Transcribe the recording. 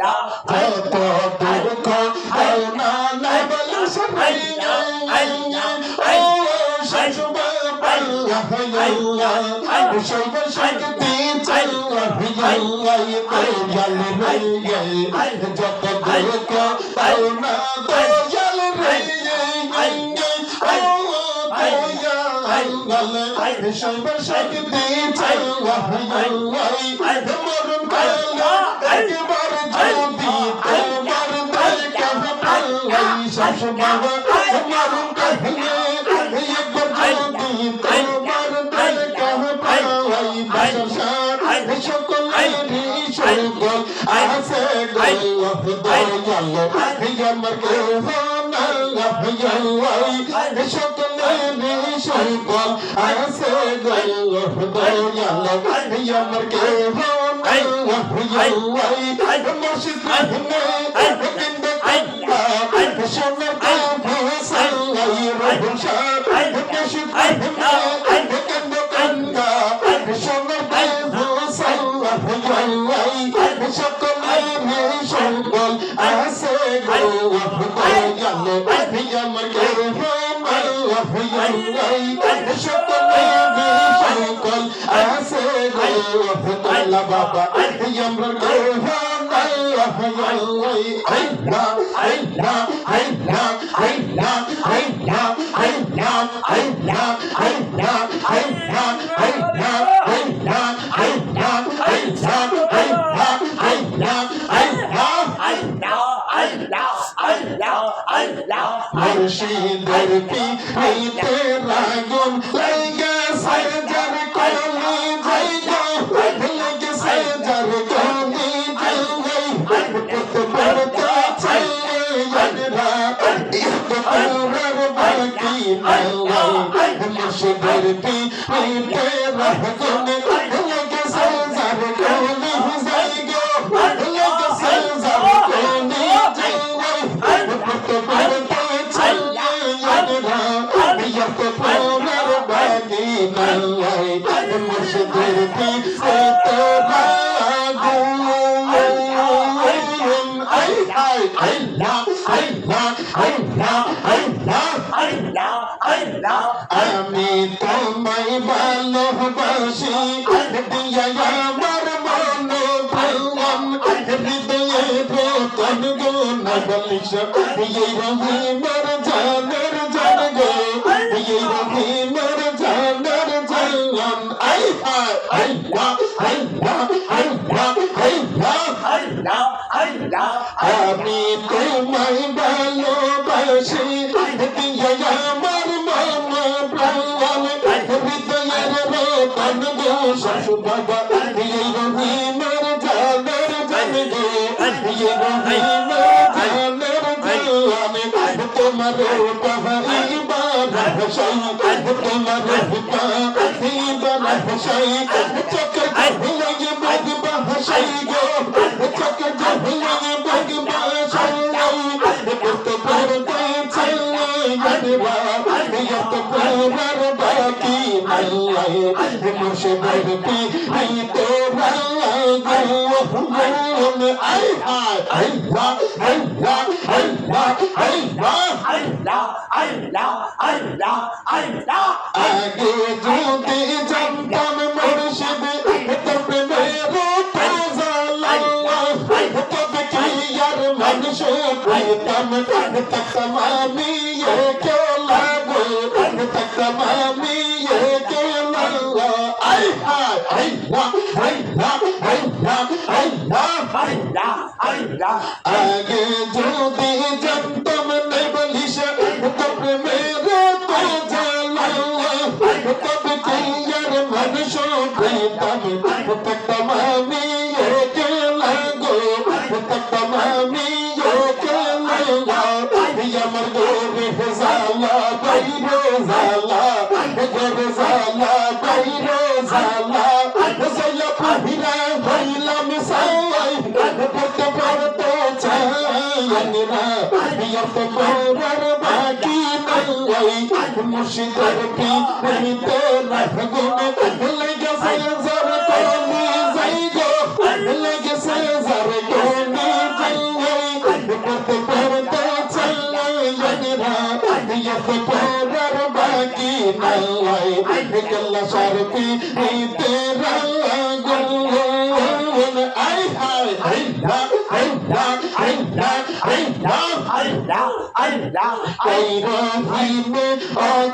যত দুঃখ দাও না না বলে সবাই ও শাশুবা আল্লাহ আল্লাহ সর্ব শক্তি চাল্লাহ দয়াল রে সর্ব শক্তি চাল্লাহ আল্লাহ মরণ কালা একবার যদি তোমার দরকার আল্লাহ শাশুবা মরণ কালা একবার যদি তোমার দরকার পাওয়াই বাসার সকলেরই সকল আছে গল্লাহ দয়াল আমার কেহ সকলেরই সকল আছে গল্লাহ দয়াল আমার কেহ না মসজিদ গোবিন্দ সোনার সাল্লাই রহুসার সকলের সকল আছে গো গেল আমার কেউ সকলের সকল আছে গো আল্লাহ বাবা আমরা কেউ মুর্শিদের পিতে রাগুন লাইগা সাজার কলি যাইগো লাইগা সাজার কলি যাইগো কত পড়তে চাইলে ইহত পুরার বাকি নাই মুর্শিদের পিতে রাগুন নাই মুর্শিদের না আই না আমি তোমায় ভালোবাসি দিয়া আমার মন প্রাণ হৃদয়ে প্রতন গো না বলিস এই রহিমর জানের জান গো এই রহিমর আমি তোমায় ভালোবাসি আমার মন প্রাণ হৃদয়ের রে গো শাশু বাবা জান তোমার তোমার পাহাইবার আগে যদি জানতাম মুর্শিদ তবে মেরো তবে কি আর মানুষ পেতাম তকম আমি কে লাগো তকম আমি আগে যদি জানতাম নাই বলিস তবে মেরো তাজালা তবে কি আর মানুষ পেতাম জালা পাহিরা হইলাম সাই। পড়তে পড়তে চাই না বিয়ার তো করার বাকি নাই। মুর্শিদের পিতে রহগুন লেগেছে যার কলি যাই গো। লেগেছে যার কলি যাই চলে জনেরা ইয়তে করার নাই গল্লা সারপি তেরা গুন আই হাই হাই হাই হাই হাই হাই হাই আল্লাহ আল্লাহ আল্লাহ কই রহিমে